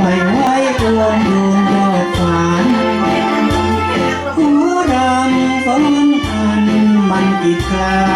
ไม่ไว้กวงดวงดอกฝานหัวรำฝนอันมันกิดกลา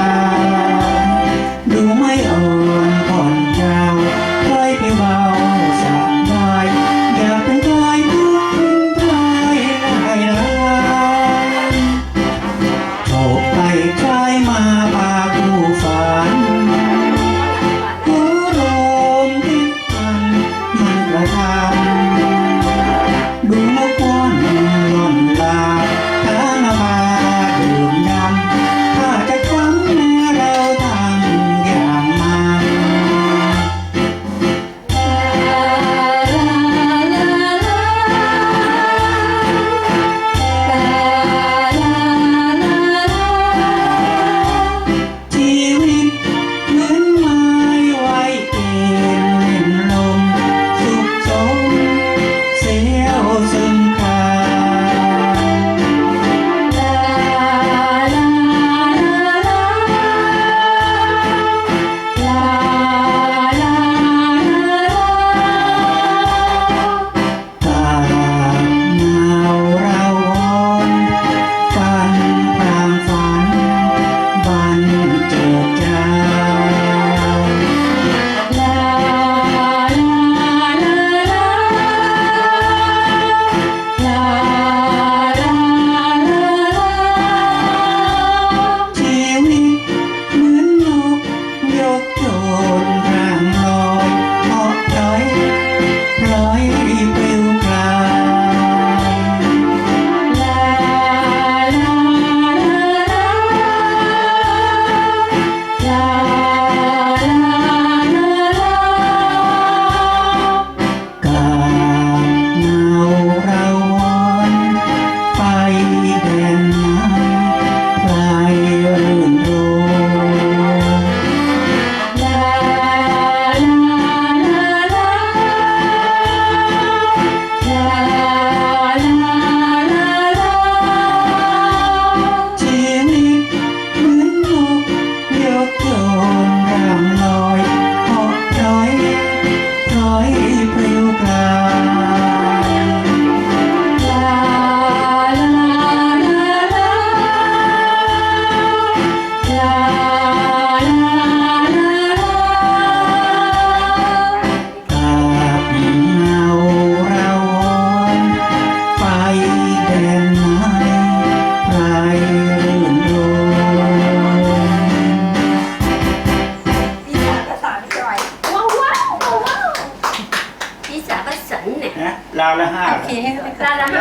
นะราวละห้า โอเคร้านละห้า